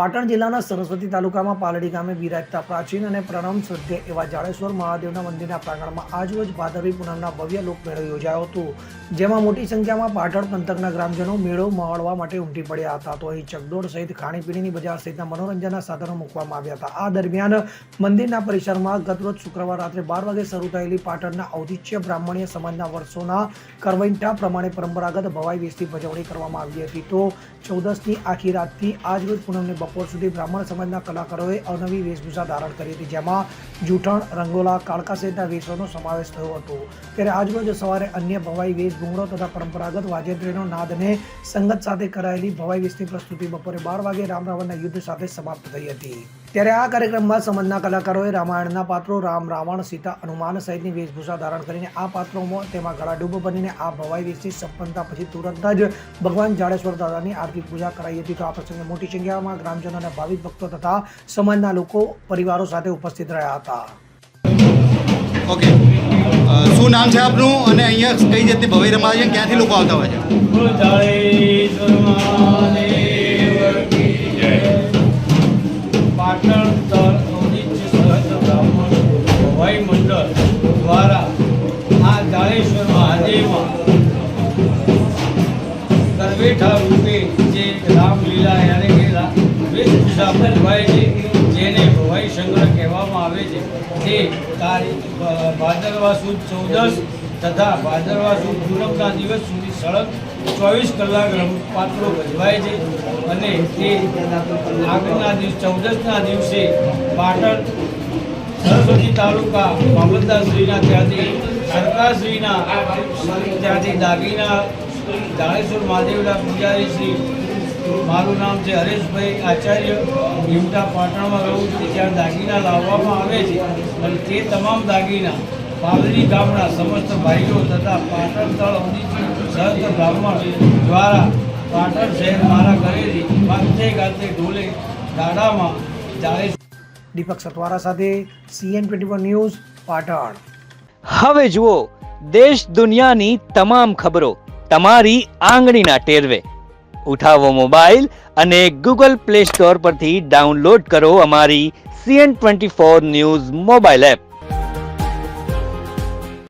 પાટણ જિલ્લાના સરસ્વતી તાલુકામાં પાલડી ગામે બિરાજતા પ્રાચીન અને પ્રણમ શ્રદ્ધે એવા જાડેશ્વર મહાદેવના મંદિરના પ્રાંગણમાં આજરોજ ભાદરવી પૂનમના ભવ્ય લોકમેળો યોજાયો હતો. જેમાં મોટી સંખ્યામાં પાટણ પંથકના ગ્રામજનો મેળો માણવા માટે ઉમટી પડ્યા હતા. તો અહીં ચકડોળ સહિત ખાણીપીણીની બજાર સહિતના મનોરંજનના સાધનો મૂકવામાં આવ્યા હતા. આ દરમિયાન મંદિરના પરિસરમાં ગતરોજ શુક્રવાર રાત્રે બાર વાગે શરૂ થયેલી પાટણના ઔતિચ્ય બ્રાહ્મણીય સમાજના વર્ષોના કરવૈંટા પ્રમાણે પરંપરાગત ભવાઈ વેશથી ભજવણી કરવામાં આવી હતી. તો ચૌદસની આખી રાતથી આજ રોજ પૂનમની બપોર સુધી બ્રાહ્મણ સમાજના કલાકારોએ અવનવી વેશભૂષા ધારણ કરી હતી, જેમાં જૂઠણ, રંગોલા, કાળકા સહિતના વેશોનો સમાવેશ થયો હતો. ત્યારે આજરોજ સવારે અન્ય ભવાઈ વેશ ભૂંગળો તથા પરંપરાગત વાજેન્દ્રનો નાદને સંગત સાથે કરાયેલી ભવાઈ વેશની પ્રસ્તુતિ બપોરે બાર વાગે રામ રાવણના યુદ્ધ સાથે સમાપ્ત થઈ હતી. ત્યારે આ કાર્યક્રમમાં સમાજના કલાકારોએ રામાયણના પાત્રો રામ રાવણ સીતા હનુમાન સહિતની વેશભૂષા ધારણ કરીને આ પાત્રોમાં તેમાં ગળાડૂબ બનીને આ ભવાઈ વેશની સંપન્નતા પછી તુરંત જ ભગવાન જાડેશ્વર દાદાની આરતી પૂજા કરાઈ હતી. તો આ પ્રસંગે મોટી સંખ્યામાં ગ્રામજનો અને ભાવિક ભક્તો તથા સમાજના લોકો પરિવારો સાથે ઉપસ્થિત રહ્યા હતા. ઓકે. શું નામ છે આપનું? અને અહીંયા કઈ જાતની ભવાઈ રમાય છે? ક્યાંથી લોકો આવતા હોય છે? જેને ભવાઈ સંગ્રહ કહેવામાં આવે છે, તે ભાદરવા સુદ ચૌદસ તથા ભાદરવા સુદ પૂનમના દિવસ સુધી સળંગ ચોવીસ કલાક પાત્રો ભજવાય છે અને તે આગળના દિવસ, ચૌદસના દિવસે પાટણ સરસ્વતી તાલુકા મામલતદારશ્રીના ત્યાંથી, સરકારશ્રીના ત્યાંથી દાગીના જાડેશ્વર મહાદેવના પૂજારી મારું નામ છે હરેશભાઈ આચાર્ય. ભીમટા પાટણમાં રહું છું, ત્યાં દાગીના લાવવામાં આવે છે અને તે તમામ દાગીના પાલડી ગામના સમસ્ત ભાઈઓ તથા પાટણ તળ ઉદિત સહસ્ત્ર બ્રાહ્મણ દ્વારા પાટણ શહેર મારા કરેલી વાતે ગાતે ઢોલે દાડામાં જાય દીપક સતવારા સાથે સીએન ટ્વેન્ટી ન્યૂઝ પાટણ. હવે જુઓ દેશ દુનિયાની તમામ ખબરો તમારી આંગળીના ટેરવે. ઉઠાવો મોબાઈલ અને ગૂગલ પ્લે સ્ટોર પરથી ડાઉનલોડ કરો અમારી CN twenty four news mobile app.